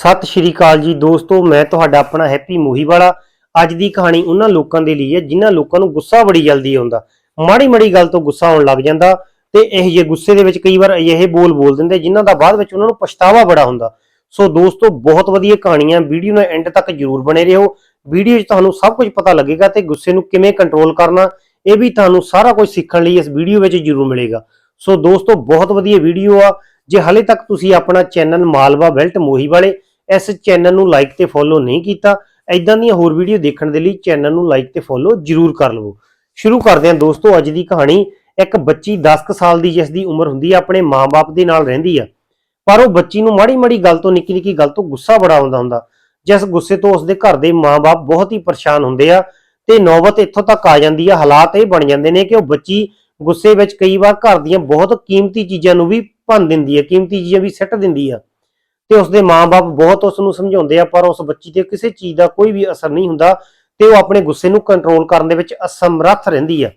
ਸਤਿ ਸ਼੍ਰੀ ਅਕਾਲ ਜੀ ਦੋਸਤੋ, ਮੈਂ ਤੁਹਾਡਾ ਆਪਣਾ ਹੈਪੀ ਮੋਹੀ ਵਾਲਾ ਅੱਜ ਦੀ ਕਹਾਣੀ ਉਹਨਾਂ ਲੋਕਾਂ ਦੇ ਲਈ ਹੈ ਜਿਨ੍ਹਾਂ ਲੋਕਾਂ ਨੂੰ ਗੁੱਸਾ ਬੜੀ ਜਲਦੀ ਆਉਂਦਾ। ਮਾੜੀ ਮਾੜੀ ਗੱਲ ਤੋਂ ਗੁੱਸਾ ਆਉਣ ਲੱਗ ਜਾਂਦਾ ਤੇ ਇਹ ਜੇ ਗੁੱਸੇ ਦੇ ਵਿੱਚ ਕਈ ਵਾਰ ਅਜਿਹੇ ਬੋਲ ਬੋਲ ਦਿੰਦੇ ਜਿਨ੍ਹਾਂ ਦਾ ਬਾਅਦ ਵਿੱਚ ਉਹਨਾਂ ਨੂੰ ਪਛਤਾਵਾ ਬੜਾ ਹੁੰਦਾ। ਸੋ ਦੋਸਤੋ, ਬਹੁਤ ਵਧੀਆ ਕਹਾਣੀਆਂ। ਵੀਡੀਓ ਨੂੰ ਐਂਡ ਤੱਕ ਜਰੂਰ ਬਣੇ ਰਹੋ। ਵੀਡੀਓ 'ਚ ਤੁਹਾਨੂੰ ਸਭ ਕੁਝ ਪਤਾ ਲੱਗੇਗਾ ਤੇ ਗੁੱਸੇ ਨੂੰ ਕਿਵੇਂ ਕੰਟਰੋਲ ਕਰਨਾ, ਇਹ ਵੀ ਤੁਹਾਨੂੰ ਸਾਰਾ ਕੁਝ ਸਿੱਖਣ ਲਈ ਇਸ ਵੀਡੀਓ ਵਿੱਚ ਜਰੂਰ ਮਿਲੇਗਾ। ਸੋ ਦੋਸਤੋ, ਬਹੁਤ ਵਧੀਆ ਵੀਡੀਓ ਆ। ਜੇ ਹਲੇ ਤੱਕ ਤੁਸੀਂ ਆਪਣਾ ਚੈਨਲ ਮਾਲਵਾ ਬੈਲਟ ਮੋਹੀ ਵਾਲੇ ਇਸ ਚੈਨਲ ਨੂੰ ਲਾਈਕ ਤੇ ਫੋਲੋ ਨਹੀਂ ਕੀਤਾ ਐਦਾਂ ਦੀਆਂ ਹੋਰ ਵੀਡੀਓ ਦੇਖਣ ਦੇ ਲਈ ਚੈਨਲ ਨੂੰ ਲਾਈਕ ਤੇ ਫੋਲੋ ਜਰੂਰ ਕਰ ਲਵੋ। ਸ਼ੁਰੂ ਕਰਦੇ ਹਾਂ ਦੋਸਤੋ, ਅੱਜ ਦੀ ਕਹਾਣੀ ਇੱਕ ਬੱਚੀ 10 ਕੁ ਸਾਲ ਦੀ ਜਿਸ ਦੀ ਉਮਰ ਹੁੰਦੀ ਹੈ ਆਪਣੇ ਮਾਂ-ਬਾਪ ਦੇ ਨਾਲ ਰਹਿੰਦੀ ਆ। ਪਰ ਉਹ ਬੱਚੀ ਨੂੰ ਮਾੜੀ-ਮਾੜੀ ਗੱਲ ਤੋਂ, ਨਿੱਕੀ-ਨਿੱਕੀ ਗੱਲ ਤੋਂ ਗੁੱਸਾ ਬੜਾ ਆਉਂਦਾ ਹੁੰਦਾ। ਜਿਸ ਗੁੱਸੇ ਤੋਂ ਉਸਦੇ ਘਰ ਦੇ ਮਾਂ-ਬਾਪ ਬਹੁਤ ਹੀ ਪਰੇਸ਼ਾਨ ਹੁੰਦੇ ਆ ਤੇ ਨੌਬਤ ਇੱਥੋਂ ਤੱਕ ਆ ਜਾਂਦੀ ਆ, ਹਾਲਾਤ ਇਹ ਬਣ ਜਾਂਦੇ ਨੇ ਕਿ ਉਹ ਬੱਚੀ ਗੁੱਸੇ ਵਿੱਚ ਕਈ ਵਾਰ ਘਰ ਦੀਆਂ ਬਹੁਤ ਕੀਮਤੀ ਚੀਜ਼ਾਂ ਨੂੰ ਵੀ ਭੰਨ ਦਿੰਦੀ ਹੈ ਕੀਮਤੀ ਚੀਜ਼ਾਂ ਵੀ ਸਿੱਟ ਦਿੰਦੀ ਆ। ਤੇ ਉਸਦੇ ਮਾਂ-ਬਾਪ ਬਹੁਤ ਉਸ ਨੂੰ ਸਮਝਾਉਂਦੇ ਆ ਪਰ ਉਸ ਬੱਚੀ ਤੇ ਕਿਸੇ ਚੀਜ਼ ਦਾ ਕੋਈ ਵੀ ਅਸਰ ਨਹੀਂ ਹੁੰਦਾ ਤੇ ਉਹ ਆਪਣੇ ਗੁੱਸੇ ਨੂੰ ਕੰਟਰੋਲ ਕਰਨ ਦੇ ਵਿੱਚ ਅਸਮਰੱਥ ਰਹਿੰਦੀ ਆ।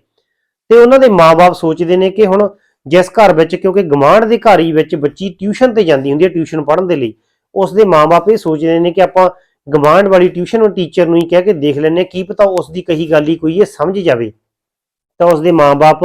ਤੇ ਉਹਨਾਂ ਦੇ ਮਾਂ-ਬਾਪ ਸੋਚਦੇ ਨੇ ਕਿ ਹੁਣ ਜਿਸ ਘਰ ਵਿੱਚ ਕਿਉਂਕਿ ਗਮਾਂਡ ਦੇ ਘਰ ਹੀ ਵਿੱਚ ਬੱਚੀ ਟਿਊਸ਼ਨ ਤੇ ਜਾਂਦੀ ਹੁੰਦੀ ਹੈ ਟਿਊਸ਼ਨ ਪੜ੍ਹਨ ਦੇ ਲਈ ਉਸ ਦੇ ਮਾਂ-ਬਾਪ ਇਹ ਸੋਚਦੇ ਨੇ ਕਿ ਆਪਾਂ ਗਮਾਂਡ ਵਾਲੀ ਟਿਊਸ਼ਨ ਟੀਚਰ ਨੂੰ ਹੀ ਕਹਿ ਕੇ ਦੇਖ ਲੈਂਦੇ ਹਾਂ, ਕੀ ਪਤਾ ਉਸ ਦੀ ਕਹੀ ਗੱਲ ਹੀ ਕੋਈ ਇਹ ਸਮਝ ਜਾਵੇ। ਤਾਂ ਉਸ ਦੇ ਮਾਂ-ਬਾਪ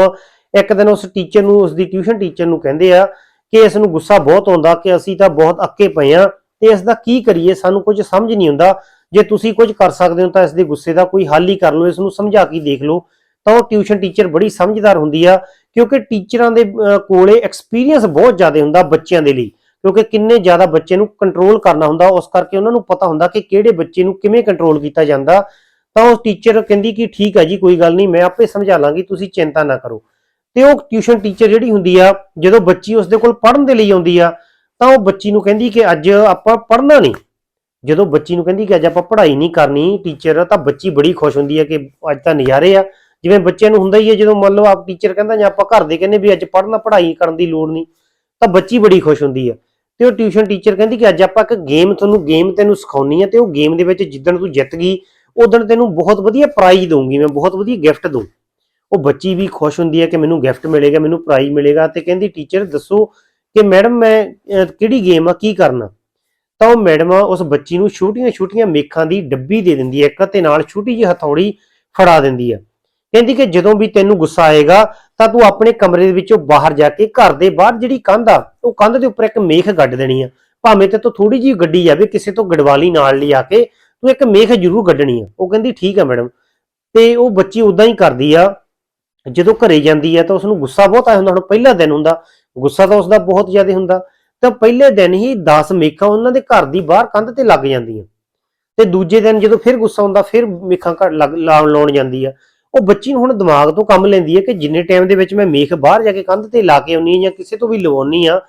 ਇੱਕ ਦਿਨ ਉਸ ਟੀਚਰ ਨੂੰ ਉਸ ਦੀ ਟਿਊਸ਼ਨ ਟੀਚਰ ਨੂੰ ਕਹਿੰਦੇ ਆ ਕਿ ਇਸ ਨੂੰ ਗੁੱਸਾ ਬਹੁਤ ਆਉਂਦਾ ਕਿ ਅਸੀਂ ਤਾਂ ਬਹੁਤ ਅੱਕੇ ਪਏ ਆ ਤੇ ਇਸ ਦਾ ਕੀ ਕਰੀਏ ਸਾਨੂੰ ਕੁਝ ਸਮਝ ਨਹੀਂ ਆਉਂਦਾ ਜੇ ਤੁਸੀਂ ਕੁਝ ਕਰ ਸਕਦੇ ਹੋ ਤਾਂ ਇਸ ਦੇ ਗੁੱਸੇ ਦਾ ਕੋਈ ਹੱਲ ਹੀ ਕਰ ਲਓ ਇਸ ਨੂੰ ਸਮਝਾ ਕੇ ਦੇਖ ਲਓ। ਤਾਂ ਉਹ ਟਿਊਸ਼ਨ ਟੀਚਰ ਬੜੀ ਸਮਝਦਾਰ ਹੁੰਦੀ ਆ ਕਿਉਂਕਿ ਟੀਚਰਾਂ ਦੇ ਅਹ, ਕੋਲੇ ਐਕਸਪੀਰੀਅੰਸ ਬਹੁਤ ਜ਼ਿਆਦਾ ਹੁੰਦਾ ਬੱਚਿਆਂ ਦੇ ਲਈ ਕਿਉਂਕਿ ਕਿੰਨੇ ਜ਼ਿਆਦਾ ਬੱਚੇ ਨੂੰ ਕੰਟਰੋਲ ਕਰਨਾ ਹੁੰਦਾ ਉਸ ਕਰਕੇ ਉਹਨਾਂ ਨੂੰ ਪਤਾ ਹੁੰਦਾ ਕਿ ਕਿਹੜੇ ਬੱਚੇ ਨੂੰ ਕਿਵੇਂ ਕੰਟਰੋਲ ਕੀਤਾ ਜਾਂਦਾ। ਤਾਂ ਉਹ ਟੀਚਰ ਕਹਿੰਦੀ ਕਿ ਠੀਕ ਹੈ ਜੀ ਕੋਈ ਗੱਲ ਨਹੀਂ ਮੈਂ ਆਪੇ ਸਮਝਾ ਲਾਂਗੀ ਤੁਸੀਂ ਚਿੰਤਾ ਨਾ ਕਰੋ। ਤੇ ਉਹ ਟਿਊਸ਼ਨ ਟੀਚਰ ਜਿਹੜੀ ਹੁੰਦੀ ਆ, ਜਦੋਂ ਬੱਚੀ ਉਸਦੇ ਕੋਲ ਪੜ੍ਹਨ ਦੇ ਲਈ ਆਉਂਦੀ ਆ, ਤਾਂ ਉਹ ਬੱਚੀ ਨੂੰ ਕਹਿੰਦੀ ਕਿ ਅੱਜ ਆਪਾਂ ਪੜ੍ਹਨਾ ਨਹੀਂ। ਜਦੋਂ ਬੱਚੀ ਨੂੰ ਕਹਿੰਦੀ ਕਿ ਅੱਜ ਆਪਾਂ ਪੜ੍ਹਾਈ ਨਹੀਂ ਕਰਨੀ ਟੀਚਰ ਤਾਂ ਬੱਚੀ ਬੜੀ ਖੁਸ਼ ਹੁੰਦੀ ਹੈ ਕਿ ਅੱਜ ਤਾਂ ਨਜ਼ਾਰੇ ਆ। ਜਿਵੇਂ ਬੱਚਿਆਂ ਨੂੰ ਹੁੰਦਾ ਹੀ ਹੈ ਜਦੋਂ ਮੰਨ ਲਓ ਆਪ ਟੀਚਰ ਕਹਿੰਦਾ ਜਾਂ ਆਪਾਂ ਘਰ ਦੇ ਕਹਿੰਦੇ ਵੀ ਅੱਜ ਪੜ੍ਹਨਾ, ਪੜ੍ਹਾਈ ਕਰਨ ਦੀ ਲੋੜ ਨਹੀਂ, ਤਾਂ ਬੱਚੀ ਬੜੀ ਖੁਸ਼ ਹੁੰਦੀ ਆ। ਤੇ ਉਹ ਟਿਊਸ਼ਨ ਟੀਚਰ ਕਹਿੰਦੀ ਕਿ ਅੱਜ ਆਪਾਂ ਇੱਕ ਗੇਮ ਤੁਹਾਨੂੰ ਗੇਮ ਤੈਨੂੰ ਸਿਖਾਉਣੀ ਆ ਤੇ ਉਹ ਗੇਮ ਦੇ ਵਿੱਚ ਜਿੱਦਣ ਤੂੰ ਜਿੱਤ ਗਈ, ਉਦੋਂ ਤੈਨੂੰ ਬਹੁਤ ਵਧੀਆ ਪ੍ਰਾਈਜ਼ ਦਊਂਗੀ, ਮੈਂ ਬਹੁਤ ਵਧੀਆ ਗਿਫਟ ਦਊਂ। ਉਹ ਬੱਚੀ ਵੀ ਖੁਸ਼ ਹੁੰਦੀ ਹੈ ਕਿ ਮੈਨੂੰ ਗਿਫਟ ਮਿਲੇਗਾ, ਮੈਨੂੰ ਪ੍ਰਾਈਜ਼ ਮਿਲੇਗਾ ਤੇ ਕਹਿੰਦੀ ਟੀਚਰ ਦੱਸੋ ਕਿ ਮੈਡਮ ਮੈਂ ਕਿਹੜੀ ਗੇਮ ਆ, ਕੀ ਕਰਨਾ? ਤਾਂ ਉਹ ਮੈਡਮ ਉਸ ਬੱਚੀ ਨੂੰ ਛੋਟੀਆਂ-ਛੋਟੀਆਂ ਮੇਖਾਂ ਦੀ ਡੱਬੀ ਦੇ ਦਿੰਦੀ ਹੈ, ਇੱਕ ਤੇ ਨਾਲ ਛੋਟੀ ਜਿਹੀ ਹਥੌੜੀ ਫੜਾ ਦਿੰਦੀ ਹੈ। ਕਹਿੰਦੀ ਕਿ ਜਦੋਂ ਵੀ ਤੈਨੂੰ ਗੁੱਸਾ ਆਏਗਾ, ਤਾਂ ਤੂੰ ਆਪਣੇ ਕਮਰੇ ਦੇ ਵਿੱਚੋਂ ਬਾਹਰ ਜਾ ਕੇ ਘਰ ਦੇ ਬਾਹਰ ਜਿਹੜੀ ਕੰਧ ਆ, ਉਹ ਕੰਧ ਦੇ ਉੱਪਰ ਇੱਕ ਮੇਖ ਗੱਡ ਦੇਣੀ ਆ। ਭਾਵੇਂ ਤੇ ਤੂੰ ਥੋੜੀ ਜਿਹੀ ਗੱਡੀ ਜਾਵੇ, ਕਿਸੇ ਤੋਂ ਗੜਵਾਲੀ ਨਾਲ ਲਿਆ ਕੇ, ਤੂੰ ਇੱਕ ਮੇਖ ਜ਼ਰੂਰ ਗੱਡਣੀ ਆ। ਉਹ ਕਹਿੰਦੀ, ਠੀਕ ਆ ਮੈਡਮ ਤੇ ਉਹ ਬੱਚੀ ਉਦਾਂ ਹੀ ਕਰਦੀ ਆ ਜਦੋਂ ਘਰੇ ਜਾਂਦੀ ਹੈ ਤਾਂ ਉਸ ਨੂੰ ਗੁੱਸਾ ਬਹੁਤ ਆਇਆ ਹੁੰਦਾ, ਹੁਣ ਪਹਿਲਾ ਦਿਨ ਹੁੰਦਾ, ਗੁੱਸਾ ਤਾਂ ਉਸਦਾ ਬਹੁਤ ਜ਼ਿਆਦਾ ਹੁੰਦਾ, ਤਾਂ ਪਹਿਲੇ ਦਿਨ ਹੀ 10 ਮੇਖਾਂ ਉਹਨਾਂ ਦੇ ਘਰ ਦੀ ਬਾਹਰ ਕੰਧ ਤੇ ਲੱਗ ਜਾਂਦੀਆਂ। ਤੇ ਦੂਜੇ ਦਿਨ ਜਦੋਂ ਫਿਰ ਗੁੱਸਾ ਹੁੰਦਾ, ਫਿਰ ਮੇਖਾਂ ਘਰ ਲਾਉਣ ਲਾਉਣ ਜਾਂਦੀ ਆ। ਉਹ ਬੱਚੀ ਹੁਣ ਦਿਮਾਗ ਤੋਂ ਕੰਮ ਲੈਂਦੀ ਹੈ ਕਿ ਜਿੰਨੇ ਟਾਈਮ ਦੇ ਵਿੱਚ ਮੈਂ ਮੇਖ ਬਾਹਰ ਜਾ ਕੇ ਕੰਧ ਤੇ ਲਾ ਕੇ ਆਉਣੀ ਆ ਜਾਂ ਕਿਸੇ ਤੋਂ ਵੀ ਲਵਾਉਣੀ ਆ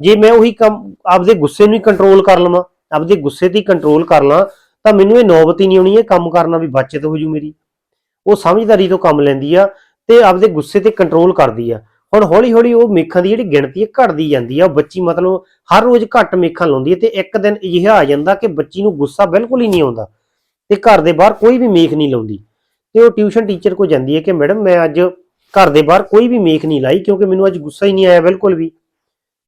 ਜੇ ਮੈਂ ਉਹੀ ਕੰਮ ਆਪਦੇ ਗੁੱਸੇ ਨੂੰ ਹੀ ਕੰਟਰੋਲ ਕਰ ਲਵਾਂ, ਆਪਦੇ ਗੁੱਸੇ ਤੇ ਕੰਟਰੋਲ ਕਰ ਲਾਂ, ਤਾਂ ਮੈਨੂੰ ਇਹ ਨੌਬਤ ਹੀ ਨਹੀਂ ਆਉਣੀ, ਇਹ ਕੰਮ ਕਰਨਾ ਵੀ ਬਚਤ ਹੋ ਜੂ ਮੇਰੀ। ਉਹ ਸਮਝਦਾਰੀ ਤੋਂ ਕੰਮ ਲੈਂਦੀ ਆ ਤੇ ਆਪਦੇ ਗੁੱਸੇ ਤੇ ਕੰਟਰੋਲ ਕਰਦੀ ਆ। ਹੁਣ ਹੌਲੀ ਹੌਲੀ ਉਹ ਮੇਖਾਂ ਦੀ ਜਿਹੜੀ ਗਿਣਤੀ ਹੈ ਘਟਦੀ ਜਾਂਦੀ ਆ। ਬੱਚੀ ਮਤਲਬ ਹਰ ਰੋਜ਼ ਘੱਟ ਮੇਖਾਂ ਲਾਉਂਦੀ ਹੈ ਤੇ ਇੱਕ ਦਿਨ ਅਜਿਹਾ ਆ ਜਾਂਦਾ ਕਿ ਬੱਚੀ ਨੂੰ ਗੁੱਸਾ ਬਿਲਕੁਲ ਹੀ ਨਹੀਂ ਆਉਂਦਾ ਤੇ ਘਰ ਦੇ ਬਾਹਰ ਕੋਈ ਵੀ ਮੇਖ ਨਹੀਂ ਲਾਉਂਦੀ। ਤੇ ਉਹ ਟਿਊਸ਼ਨ ਟੀਚਰ ਕੋ ਜਾਂਦੀ ਹੈ ਕਿ, ਮੈਡਮ, ਮੈਂ ਅੱਜ ਘਰ ਦੇ ਬਾਹਰ ਕੋਈ ਵੀ ਮੇਖ ਨਹੀਂ ਲਾਈ ਕਿਉਂਕਿ ਮੈਨੂੰ ਅੱਜ ਗੁੱਸਾ ਹੀ ਨਹੀਂ ਆਇਆ ਬਿਲਕੁਲ ਵੀ।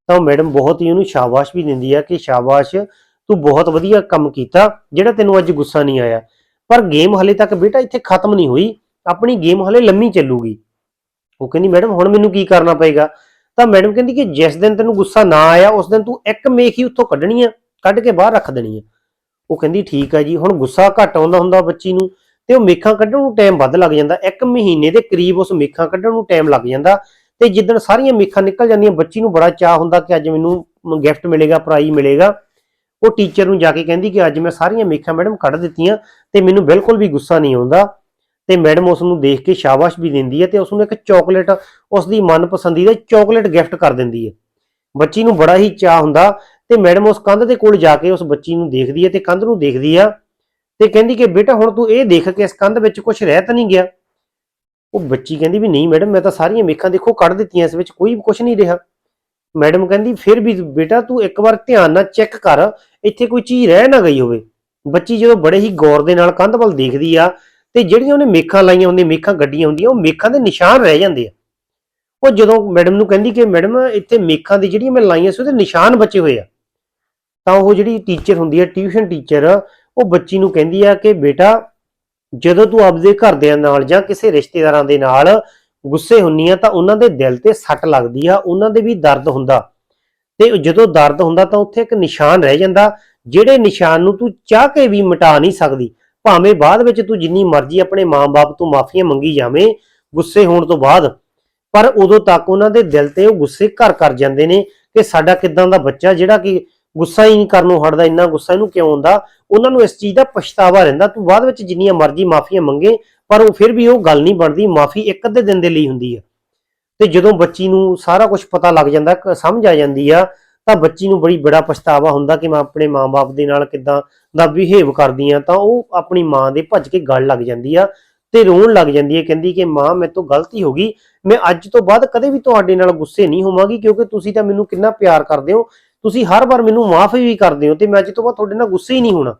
ਤਾਂ ਉਹ ਮੈਡਮ ਬਹੁਤ ਹੀ ਉਹਨੂੰ ਸ਼ਾਬਾਸ਼ ਵੀ ਦਿੰਦੀ ਹੈ ਕਿ, ਸ਼ਾਬਾਸ਼, ਤੂੰ ਬਹੁਤ ਵਧੀਆ ਕੰਮ ਕੀਤਾ ਜਿਹੜਾ ਤੈਨੂੰ ਅੱਜ ਗੁੱਸਾ ਨਹੀਂ ਆਇਆ। ਪਰ ਗੇਮ ਹਲੇ ਤੱਕ ਬੇਟਾ ਇੱਥੇ ਖਤਮ ਨਹੀਂ ਹੋਈ। ਆਪਣੀ ਗੇਮ ਹਲੇ ਲੰਮੀ ਚੱਲੂਗੀ। ਉਹ ਕਹਿੰਦੀ, ਮੈਡਮ, ਹੁਣ ਮੈਨੂੰ ਕੀ ਕਰਨਾ ਪਏਗਾ? ਤਾਂ ਮੈਡਮ ਕਹਿੰਦੀ ਕਿ ਜਿਸ ਦਿਨ ਤੈਨੂੰ ਗੁੱਸਾ ਨਾ ਆਇਆ, ਉਸ ਦਿਨ ਤੂੰ ਇੱਕ ਮੇਖ ਹੀ ਉੱਥੋਂ ਕੱਢਣੀ ਆ, ਕੱਢ ਕੇ ਬਾਹਰ ਰੱਖ ਦੇਣੀ ਆ। ਉਹ ਕਹਿੰਦੀ, ਠੀਕ ਆ ਜੀ, ਹੁਣ ਗੁੱਸਾ ਘੱਟ ਆਉਂਦਾ ਹੁੰਦਾ ਬੱਚੀ ਨੂੰ ਤੇ ਉਹ ਮੇਖਾਂ ਕੱਢਣ ਨੂੰ ਟਾਈਮ ਵੱਧ ਲੱਗ ਜਾਂਦਾ। ਇੱਕ ਮਹੀਨੇ ਦੇ ਕਰੀਬ ਉਸ ਮੇਖਾਂ ਕੱਢਣ ਨੂੰ ਟਾਈਮ ਲੱਗ ਜਾਂਦਾ ਤੇ ਜਿੱਦਣ ਸਾਰੀਆਂ ਮੇਖਾਂ ਨਿਕਲ ਜਾਂਦੀਆਂ, ਬੱਚੀ ਨੂੰ ਬੜਾ ਚਾਹ ਹੁੰਦਾ ਕਿ ਅੱਜ ਮੈਨੂੰ ਗਿਫਟ ਮਿਲੇਗਾ, ਪ੍ਰਾਈਜ਼ ਮਿਲੇਗਾ। ਉਹ ਟੀਚਰ ਨੂੰ ਜਾ ਕੇ ਕਹਿੰਦੀ ਕਿ ਅੱਜ ਮੈਂ ਸਾਰੀਆਂ ਮੇਖਾਂ ਮੈਡਮ ਕੱਢ ਦਿੱਤੀਆਂ ਤੇ ਮੈਨੂੰ ਬਿਲਕੁਲ ਵੀ ਗੁੱਸਾ ਨਹੀਂ ਆਉਂਦਾ। ਤੇ ਮੈਡਮ ਉਸ ਨੂੰ ਦੇਖ ਕੇ ਸ਼ਾਬਾਸ਼ ਵੀ ਦਿੰਦੀ ਹੈ ਤੇ ਉਸ ਨੂੰ ਇੱਕ ਚਾਕਲੇਟ, ਉਸ ਦੀ ਮਨਪਸੰਦੀਦਾ ਚਾਕਲੇਟ ਗਿਫਟ ਕਰ ਦਿੰਦੀ ਹੈ। ਬੱਚੀ ਨੂੰ ਬੜਾ ਹੀ ਚਾਹ ਹੁੰਦਾ ਤੇ ਮੈਡਮ ਉਸ ਕੰਧ ਦੇ ਕੋਲ ਜਾ ਕੇ ਉਸ ਬੱਚੀ ਨੂੰ ਦੇਖਦੀ ਹੈ ਤੇ ਕੰਧ ਨੂੰ ਦੇਖਦੀ ਆ ਤੇ ਕਹਿੰਦੀ ਕਿ ਬੇਟਾ ਹੁਣ ਤੂੰ ਇਹ ਦੇਖ ਕੇ ਇਸ ਕੰਧ ਵਿੱਚ ਕੁਝ ਰਹਿ ਤਾਂ ਨਹੀਂ ਗਿਆ। ਉਹ ਬੱਚੀ ਕਹਿੰਦੀ ਵੀ ਨਹੀਂ ਮੈਡਮ, ਮੈਂ ਤਾਂ ਸਾਰੀਆਂ ਮੇਖਾਂ ਦੇਖੋ ਕੱਢ ਦਿੱਤੀਆਂ ਇਸ ਵਿੱਚ, ਕੋਈ ਕੁਝ ਨਹੀਂ ਰਿਹਾ। ਮੈਡਮ ਕਹਿੰਦੀ ਫਿਰ ਵੀ ਬੇਟਾ ਤੂੰ ਇੱਕ ਵਾਰ ਧਿਆਨ ਨਾਲ ਚੈੱਕ ਕਰ, ਇੱਥੇ ਕੋਈ ਚੀਜ਼ ਰਹਿ ਨਾ ਗਈ ਹੋਵੇ। ਬੱਚੀ ਜਦੋਂ ਬੜੇ ਹੀ ਗੌਰ ਦੇ ਨਾਲ ਕੰਧ ਵੱਲ ਦੇਖਦੀ ਆ ਤੇ ਜਿਹੜੀਆਂ ਉਹਨੇ ਮੇਖਾਂ ਲਾਈਆਂ ਹੁੰਦੀਆਂ, ਮੇਖਾਂ ਗੱਡੀਆਂ ਹੁੰਦੀਆਂ, ਉਹ ਮੇਖਾਂ ਦੇ ਨਿਸ਼ਾਨ ਰਹਿ ਜਾਂਦੇ ਆ। ਉਹ ਜਦੋਂ ਮੈਡਮ ਨੂੰ ਕਹਿੰਦੀ ਕਿ ਮੈਡਮ, ਇੱਥੇ ਮੇਖਾਂ ਦੀ ਜਿਹੜੀਆਂ ਮੈਂ ਲਾਈਆਂ ਸੀ, ਉਹਦੇ ਨਿਸ਼ਾਨ ਬਚੇ ਹੋਏ ਆ। ਤਾਂ ਉਹ ਜਿਹੜੀ ਟੀਚਰ ਹੁੰਦੀ ਹੈ ਟਿਊਸ਼ਨ ਟੀਚਰ ਉਹ ਬੱਚੀ ਨੂੰ ਕਹਿੰਦੀ ਆ ਕਿ ਬੇਟਾ, ਜਦੋਂ ਤੂੰ ਆਪਦੇ ਘਰਦਿਆਂ ਨਾਲ ਜਾਂ ਕਿਸੇ ਰਿਸ਼ਤੇਦਾਰਾਂ ਦੇ ਨਾਲ ਗੁੱਸੇ ਹੁੰਨੀ ਆ, ਤਾਂ ਉਹਨਾਂ ਦੇ ਦਿਲ ਤੇ ਸੱਟ ਲੱਗਦੀ ਆ, ਉਹਨਾਂ ਦੇ ਵੀ ਦਰਦ ਹੁੰਦਾ। ਤੇ ਜਦੋਂ ਦਰਦ ਹੁੰਦਾ, ਤਾਂ ਉੱਥੇ ਇੱਕ ਨਿਸ਼ਾਨ ਰਹਿ ਜਾਂਦਾ, ਜਿਹੜੇ ਨਿਸ਼ਾਨ ਨੂੰ ਤੂੰ ਚਾਹ ਕੇ ਵੀ ਮਿਟਾ ਨਹੀਂ ਸਕਦੀ। ਭਾਵੇਂ ਬਾਅਦ ਵਿੱਚ ਤੂੰ ਜਿੰਨੀ ਮਰਜ਼ੀ ਆਪਣੇ ਮਾਂ-ਬਾਪ ਤੋਂ ਮਾਫੀਆਂ ਮੰਗੀ ਜਾਵੇਂ, ਗੁੱਸੇ ਹੋਣ ਤੋਂ ਬਾਅਦ, ਪਰ ਉਦੋਂ ਤੱਕ ਉਹਨਾਂ ਦੇ ਦਿਲ ਤੇ ਉਹ ਗੁੱਸੇ ਘਰ ਕਰ ਜਾਂਦੇ ਨੇ ਕਿ ਸਾਡਾ ਕਿਦਾਂ ਦਾ ਬੱਚਾ ਜਿਹੜਾ ਕਿ ਗੁੱਸਾ ਹੀ ਨਹੀਂ ਕਰਨੋਂ ਹਟਦਾ, ਇੰਨਾ ਗੁੱਸਾ ਇਹਨੂੰ ਕਿਉਂ ਆਉਂਦਾ? ਉਹਨਾਂ ਨੂੰ ਇਸ ਚੀਜ਼ ਦਾ ਪਛਤਾਵਾ ਰਹਿੰਦਾ, ਤੂੰ ਬਾਅਦ ਵਿੱਚ ਜਿੰਨੀਆਂ ਮਰਜ਼ੀ ਮਾਫੀਆਂ ਮੰਗੇ, ਪਰ ਉਹ ਫਿਰ ਵੀ ਉਹ ਗੱਲ ਨਹੀਂ ਬਣਦੀ, ਮਾਫੀ ਇੱਕ ਅੱਧੇ ਦਿਨ ਦੇ ਲਈ ਹੁੰਦੀ ਹੈ ਤੇ ਜਦੋਂ ਬੱਚੀ ਨੂੰ ਸਾਰਾ ਕੁਝ ਪਤਾ ਲੱਗ ਜਾਂਦਾ ਸਮਝ ਆ ਜਾਂਦੀ ਆ ਤਾਂ ਬੱਚੀ ਨੂੰ ਬੜੀ ਬੜਾ ਪਛਤਾਵਾ ਹੁੰਦਾ ਕਿ ਮੈਂ ਆਪਣੇ ਮਾਂ-ਬਾਪ ਦੇ ਨਾਲ ਕਿਦਾਂ ਦਾ ਬਿਹੇਵ ਕਰਦੀ ਆ ਤਾਂ ਉਹ ਆਪਣੀ ਮਾਂ ਦੇ ਭੱਜ ਕੇ ਗੱਲ ਲੱਗ ਜਾਂਦੀ ਆ ਤੇ ਰੋਣ ਲੱਗ ਜਾਂਦੀ ਹੈ, ਕਹਿੰਦੀ ਕਿ ਮਾਂ, ਮੇਰੇ ਤੋਂ ਗਲਤੀ ਹੋ ਗਈ, ਮੈਂ ਅੱਜ ਤੋਂ ਬਾਅਦ ਕਦੇ ਵੀ ਤੁਹਾਡੇ ਨਾਲ ਗੁੱਸੇ ਨਹੀਂ ਹੋਵਾਂਗੀ, ਕਿਉਂਕਿ ਤੁਸੀਂ ਤਾਂ ਮੈਨੂੰ ਕਿੰਨਾ ਪਿਆਰ ਕਰਦੇ ਹੋ, ਤੁਸੀਂ ਹਰ ਵਾਰ ਮੈਨੂੰ ਮਾਫ ਵੀ ਕਰਦੇ ਹੋ ਤੇ ਮੈਂ ਅੱਜ ਤੋਂ ਬਾਅਦ ਤੁਹਾਡੇ ਨਾਲ ਗੁੱਸੇ ਹੀ ਨਹੀਂ ਹੋਣਾ।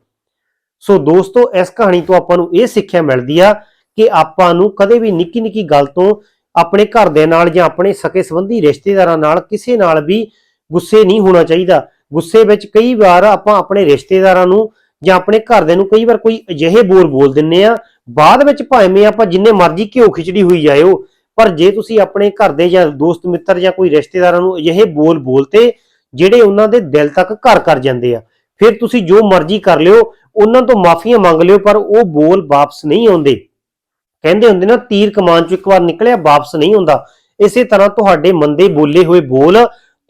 ਸੋ ਦੋਸਤੋ, ਇਸ ਕਹਾਣੀ ਤੋਂ ਆਪਾਂ ਨੂੰ ਇਹ ਸਿੱਖਿਆ ਮਿਲਦੀ ਆ ਕਿ ਆਪਾਂ ਨੂੰ ਕਦੇ ਵੀ ਨਿੱਕੀ ਨਿੱਕੀ ਗੱਲ ਤੋਂ ਆਪਣੇ ਘਰ ਦੇ ਨਾਲ ਜਾਂ ਆਪਣੇ ਸਕੇ ਸੰਬੰਧੀ ਰਿਸ਼ਤੇਦਾਰਾਂ ਨਾਲ ਕਿਸੇ ਨਾਲ ਵੀ ਗੁੱਸੇ ਨਹੀਂ ਹੋਣਾ ਚਾਹੀਦਾ। ਗੁੱਸੇ ਵਿੱਚ ਕਈ ਵਾਰ ਆਪਾਂ ਆਪਣੇ ਰਿਸ਼ਤੇਦਾਰਾਂ ਨੂੰ ਜਾਂ ਆਪਣੇ ਘਰਦਿਆਂ ਨੂੰ ਕਈ ਵਾਰ ਕੋਈ ਅਜਿਹੇ ਬੋਲ ਬੋਲ ਦਿੰਨੇ ਆ। ਬਾਅਦ ਵਿੱਚ ਭਾਵੇਂ ਆਪਾਂ ਜਿੰਨੇ ਮਰਜ਼ੀ ਘਿਓ ਖਿਚੜੀ ਹੋਈ ਜਾਇਓ, ਪਰ ਜੇ ਤੁਸੀਂ ਆਪਣੇ ਘਰ ਦੇ ਜਾਂ ਦੋਸਤ ਮਿੱਤਰ ਜਾਂ ਕੋਈ ਰਿਸ਼ਤੇਦਾਰਾਂ ਨੂੰ ਅਜਿਹੇ ਬੋਲ ਬੋਲਤੇ ਜਿਹੜੇ ਉਹਨਾਂ ਦੇ ਦਿਲ ਤੱਕ ਘਰ ਕਰ ਜਾਂਦੇ ਆ, ਫਿਰ ਤੁਸੀਂ ਜੋ ਮਰਜ਼ੀ ਕਰ ਲਿਓ, ਉਹਨਾਂ ਤੋਂ ਮਾਫੀਆਂ ਮੰਗ ਲਿਓ, ਪਰ ਉਹ ਬੋਲ ਵਾਪਸ ਨਹੀਂ ਆਉਂਦੇ। ਕਹਿੰਦੇ ਹੁੰਦੇ ਨਾ, ਤੀਰ ਕਮਾਨ ਚੋਂ ਇੱਕ ਵਾਰ ਨਿਕਲਿਆ, ਵਾਪਸ ਨਹੀਂ ਹੁੰਦਾ ਇਸੇ ਤਰ੍ਹਾਂ ਤੁਹਾਡੇ ਮੰਦੇ ਬੋਲੇ ਹੋਏ ਬੋਲ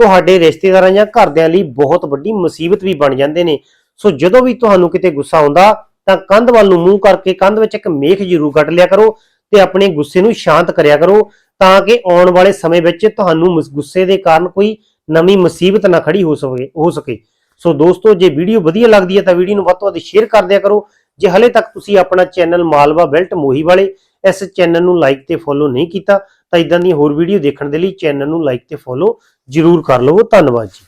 ਤੁਹਾਡੇ ਰਿਸ਼ਤੇਦਾਰਾਂ ਜਾਂ ਘਰਦਿਆਂ ਲਈ ਬਹੁਤ ਵੱਡੀ ਮੁਸੀਬਤ ਵੀ ਬਣ ਜਾਂਦੇ ਨੇ। ਸੋ ਜਦੋਂ ਵੀ ਤੁਹਾਨੂੰ ਕਿਤੇ ਗੁੱਸਾ ਆਉਂਦਾ, ਤਾਂ ਕੰਧ ਵੱਲ ਨੂੰ ਮੂੰਹ ਕਰਕੇ ਕੰਧ ਵਿੱਚ ਇੱਕ ਮੇਖ ਜ਼ਰੂਰ ਕੱਢ ਲਿਆ ਕਰੋ ਤੇ ਆਪਣੇ ਗੁੱਸੇ ਨੂੰ ਸ਼ਾਂਤ ਕਰਿਆ ਕਰੋ ਤਾਂ ਕਿ ਆਉਣ ਵਾਲੇ ਸਮੇਂ ਵਿੱਚ ਤੁਹਾਨੂੰ ਗੁੱਸੇ ਦੇ ਕਾਰਨ ਕੋਈ ਨਵੀਂ ਮੁਸੀਬਤ ਨਾ ਖੜੀ ਹੋ ਸਕੇ ਹੋ ਸਕੇ। ਸੋ ਦੋਸਤੋ, ਜੇ ਵੀਡੀਓ ਵਧੀਆ ਲੱਗਦੀ ਹੈ ਤਾਂ ਵੀਡੀਓ ਨੂੰ ਵੱਧ ਤੋਂ ਵੱਧ ਸ਼ੇਅਰ ਕਰ ਦਿਆ ਕਰੋ। ਜੇ ਹਲੇ ਤੱਕ ਤੁਸੀਂ ਆਪਣਾ ਚੈਨਲ ਮਾਲਵਾ ਬੈਲਟ ਮੋਹੀ ਵਾਲੇ ਇਸ ਚੈਨਲ ਨੂੰ ਲਾਈਕ ਤੇ ਫੋਲੋ ਨਹੀਂ ਕੀਤਾ ਤਾਂ ਇਦਾਂ ਦੀਆਂ ਹੋਰ ਵੀਡੀਓ ਦੇਖਣ ਦੇ ਲਈ ਚੈਨਲ ਨੂੰ ਲਾਈਕ ਤੇ ਫੋਲੋ ਜ਼ਰੂਰ ਕਰ ਲਵੋ। ਧੰਨਵਾਦ ਜੀ।